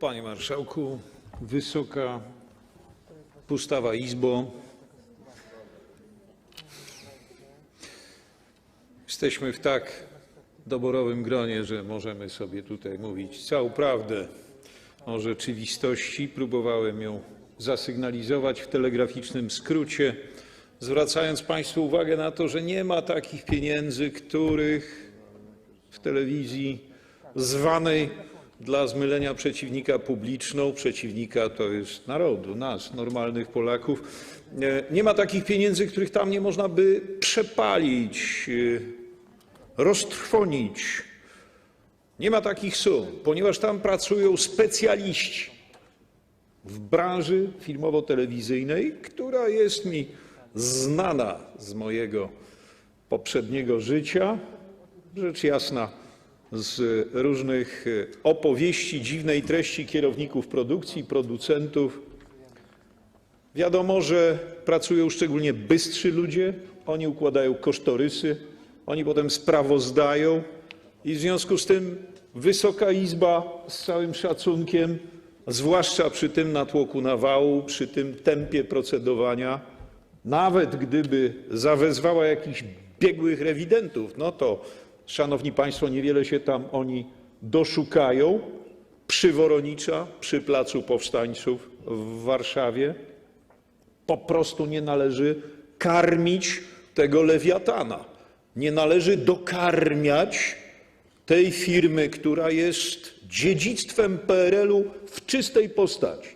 Panie Marszałku, Wysoka Pustawa Izbo, jesteśmy w tak doborowym gronie, że możemy sobie tutaj mówić całą prawdę o rzeczywistości. Próbowałem ją zasygnalizować w telegraficznym skrócie, zwracając Państwu uwagę na to, że nie ma takich pieniędzy, których w telewizji zwanej dla zmylenia przeciwnika publiczną, przeciwnika to jest narodu, nas, normalnych Polaków, e, nie ma takich pieniędzy, których tam nie można by przepalić, e, roztrwonić. Nie ma takich sum, ponieważ tam pracują specjaliści w branży filmowo-telewizyjnej, która jest mi znana z mojego poprzedniego życia, rzecz jasna z różnych e, opowieści dziwnej treści kierowników produkcji, producentów. Wiadomo, że pracują szczególnie bystrzy ludzie, oni układają kosztorysy, oni potem sprawozdają i w związku z tym Wysoka Izba z całym szacunkiem, zwłaszcza przy tym natłoku nawału, przy tym tempie procedowania, nawet gdyby zawezwała jakichś biegłych rewidentów, no to, szanowni państwo, niewiele się tam oni doszukają. Przy Woronicza, przy Placu Powstańców w Warszawie po prostu nie należy karmić tego lewiatana. Nie należy dokarmiać tej firmy, która jest dziedzictwem PRL-u w czystej postaci.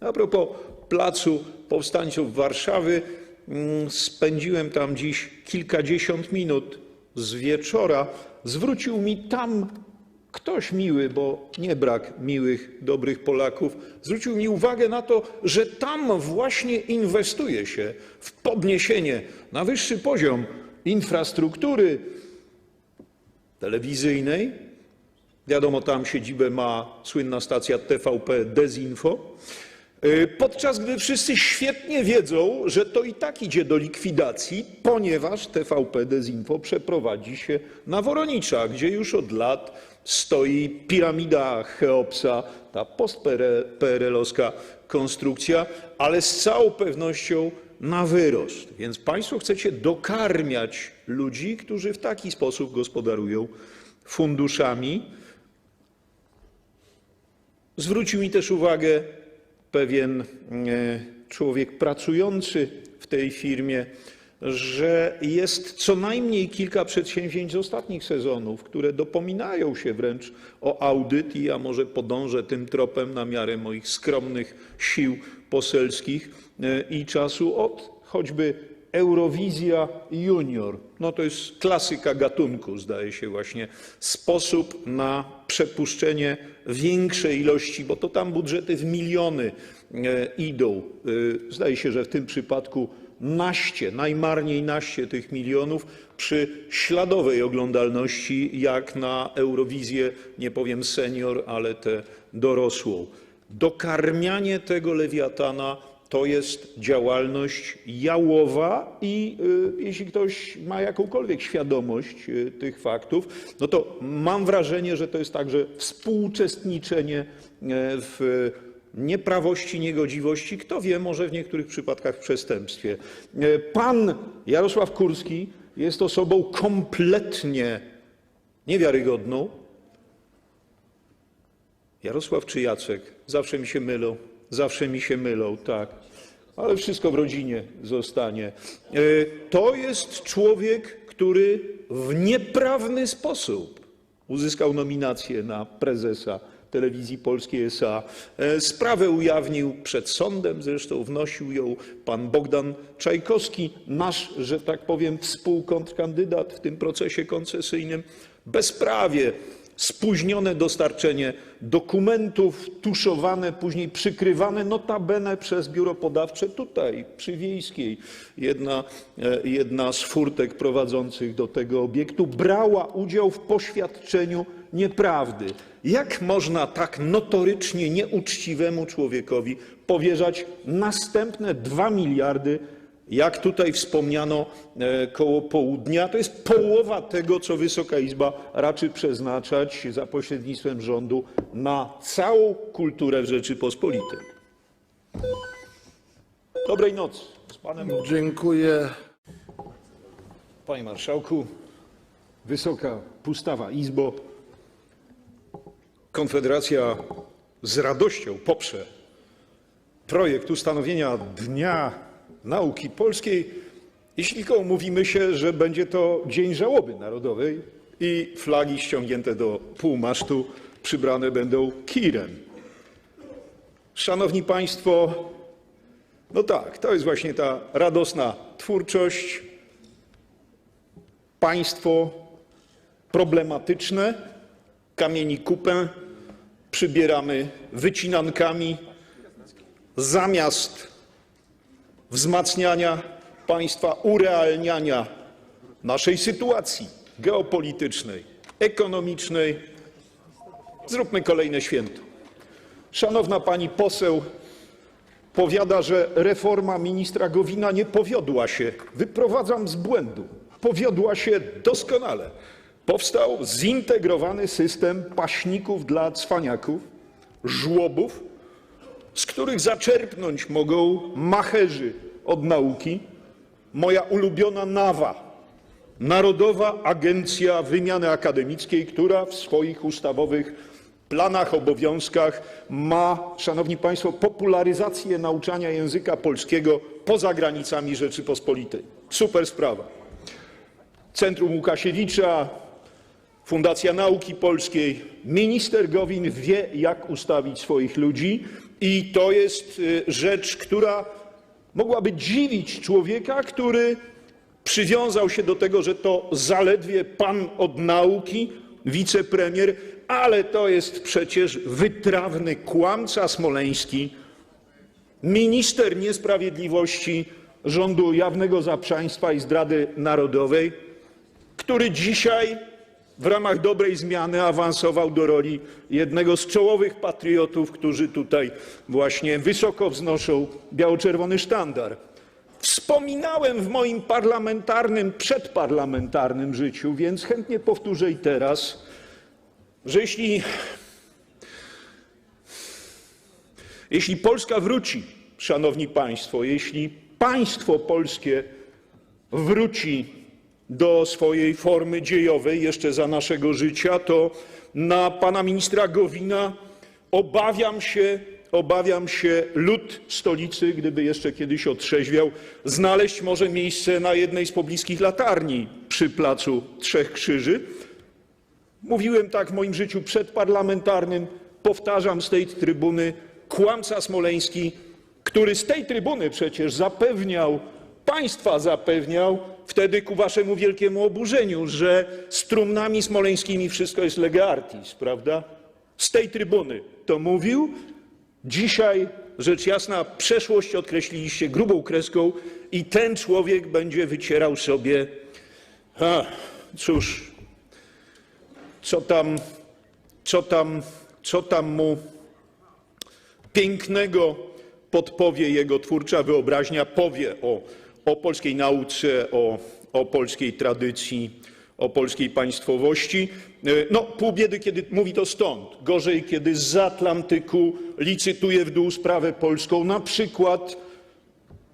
A propos Placu Powstańców Warszawy, mm, spędziłem tam dziś kilkadziesiąt minut z wieczora. Zwrócił mi tam ktoś miły, bo nie brak miłych, dobrych Polaków, zwrócił mi uwagę na to, że tam właśnie inwestuje się w podniesienie na wyższy poziom infrastruktury telewizyjnej. Wiadomo, tam siedzibę ma słynna stacja TVP Dezinfo. Y, Podczas gdy wszyscy świetnie wiedzą, że to i tak idzie do likwidacji, ponieważ TVP Dezinfo przeprowadzi się na Woronicza, gdzie już od lat stoi piramida Cheopsa, ta post-PRL-owska konstrukcja, ale z całą pewnością na wyrost. Więc państwo chcecie dokarmiać ludzi, którzy w taki sposób gospodarują funduszami. Zwrócił mi też uwagę pewien e, człowiek pracujący w tej firmie, że jest co najmniej kilka przedsięwzięć z ostatnich sezonów, które dopominają się wręcz o audyt i ja może podążę tym tropem na miarę moich skromnych sił poselskich e, i czasu od choćby Eurowizja Junior. No to jest klasyka gatunku, zdaje się właśnie, sposób na przepuszczenie większej ilości, bo to tam budżety w miliony e, idą. E, Zdaje się, że w tym przypadku naście, najmarniej naście tych milionów przy śladowej oglądalności, jak na Eurowizję, nie powiem senior, ale tę dorosłą. Dokarmianie tego lewiatana to jest działalność jałowa i y, jeśli ktoś ma jakąkolwiek świadomość y, tych faktów, no to mam wrażenie, że to jest także współuczestniczenie e, w nieprawości, niegodziwości, kto wie, może w niektórych przypadkach w przestępstwie. E, Pan Jarosław Kurski jest osobą kompletnie niewiarygodną. Jarosław czy Jacek? Zawsze mi się mylą. Zawsze mi się mylą, tak. Ale wszystko w rodzinie zostanie. E, To jest człowiek, który w nieprawny sposób uzyskał nominację na prezesa Telewizji Polskiej S.A. E, Sprawę ujawnił przed sądem, zresztą wnosił ją pan Bogdan Czajkowski, nasz, że tak powiem, współkontrkandydat w tym procesie koncesyjnym. Bezprawie, spóźnione dostarczenie dokumentów, tuszowane, później przykrywane notabene przez biuro podawcze tutaj, przy Wiejskiej. Jedna, e, jedna z furtek prowadzących do tego obiektu brała udział w poświadczeniu nieprawdy. Jak można tak notorycznie nieuczciwemu człowiekowi powierzać następne 2 miliardy jak tutaj wspomniano e, koło południa, to jest połowa tego, co Wysoka Izba raczy przeznaczać za pośrednictwem rządu na całą kulturę w Rzeczypospolitej. Dobrej nocy. Z panem. Dziękuję. Panie Marszałku, Wysoka Pustawa Izbo, Konfederacja z radością poprze projekt ustanowienia Dnia Nauki Polskiej, jeśli tylko umówimy się, że będzie to Dzień Żałoby Narodowej i flagi ściągnięte do półmasztu przybrane będą kirem. Szanowni Państwo, no tak, to jest właśnie ta radosna twórczość, państwo problematyczne, kamieni kupę przybieramy wycinankami. Zamiast wzmacniania państwa, urealniania naszej sytuacji geopolitycznej, ekonomicznej. Zróbmy kolejne święto. Szanowna pani poseł powiada, że reforma ministra Gowina nie powiodła się. Wyprowadzam z błędu. Powiodła się doskonale. Powstał zintegrowany system paśników dla cwaniaków, żłobów, z których zaczerpnąć mogą macherzy od nauki. Moja ulubiona NAWA, Narodowa Agencja Wymiany Akademickiej, która w swoich ustawowych planach, obowiązkach ma, szanowni państwo, popularyzację nauczania języka polskiego poza granicami Rzeczypospolitej. Super sprawa. Centrum Łukasiewicza, Fundacja Nauki Polskiej. Minister Gowin wie, jak ustawić swoich ludzi, i to jest y, rzecz, która mogłaby dziwić człowieka, który przywiązał się do tego, że to zaledwie pan od nauki, wicepremier, ale to jest przecież wytrawny kłamca smoleński, minister niesprawiedliwości rządu jawnego zaprzaństwa i zdrady narodowej, który dzisiaj w ramach dobrej zmiany awansował do roli jednego z czołowych patriotów, którzy tutaj właśnie wysoko wznoszą biało-czerwony sztandar. Wspominałem w moim parlamentarnym, przedparlamentarnym życiu, więc chętnie powtórzę i teraz, że jeśli, jeśli Polska wróci, szanowni państwo, jeśli państwo polskie wróci do swojej formy dziejowej jeszcze za naszego życia, to na pana ministra Gowina obawiam się, obawiam się lud stolicy, gdyby jeszcze kiedyś otrzeźwiał, znaleźć może miejsce na jednej z pobliskich latarni przy placu Trzech Krzyży. Mówiłem tak w moim życiu przedparlamentarnym, powtarzam z tej trybuny, kłamca smoleński, który z tej trybuny przecież zapewniał, państwa zapewniał, wtedy ku waszemu wielkiemu oburzeniu, że z trumnami smoleńskimi wszystko jest lege artis, prawda? Z tej trybuny to mówił. Dzisiaj, rzecz jasna, przeszłość odkreśliliście grubą kreską i ten człowiek będzie wycierał sobie, a, cóż, co tam, co tam, co tam mu pięknego podpowie jego twórcza wyobraźnia, powie o, o polskiej nauce, o, o polskiej tradycji, o polskiej państwowości. E, No, pół biedy, kiedy mówi to stąd. Gorzej, kiedy z Atlantyku licytuje w dół sprawę polską, na przykład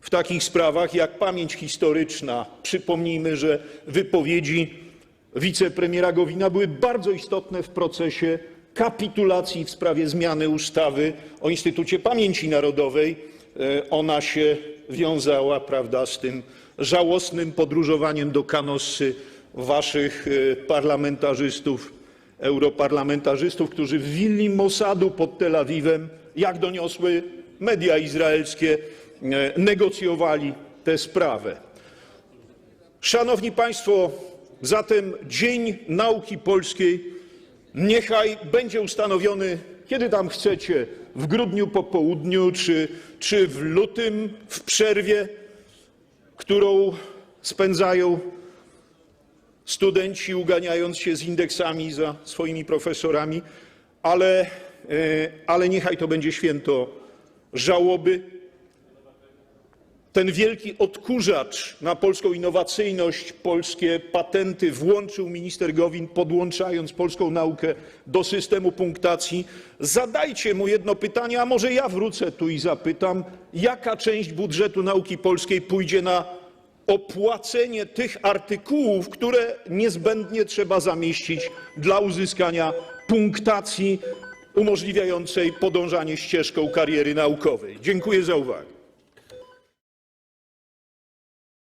w takich sprawach jak pamięć historyczna. Przypomnijmy, że wypowiedzi wicepremiera Gowina były bardzo istotne w procesie kapitulacji w sprawie zmiany ustawy o Instytucie Pamięci Narodowej. E, Ona się wiązała, prawda, z tym żałosnym podróżowaniem do Kanossy waszych e, parlamentarzystów, europarlamentarzystów, którzy w willi Mossadu pod Tel Awiwem, jak doniosły media izraelskie, e, negocjowali tę sprawę. Szanowni Państwo, zatem Dzień Nauki Polskiej niechaj będzie ustanowiony, kiedy tam chcecie, w grudniu po południu czy, w lutym w przerwie, którą spędzają studenci, uganiając się z indeksami za swoimi profesorami, ale, e, ale niechaj to będzie święto żałoby, ten wielki odkurzacz na polską innowacyjność, polskie patenty włączył minister Gowin, podłączając polską naukę do systemu punktacji. Zadajcie mu jedno pytanie, a może ja wrócę tu i zapytam, jaka część budżetu nauki polskiej pójdzie na opłacenie tych artykułów, które niezbędnie trzeba zamieścić dla uzyskania punktacji umożliwiającej podążanie ścieżką kariery naukowej. Dziękuję za uwagę.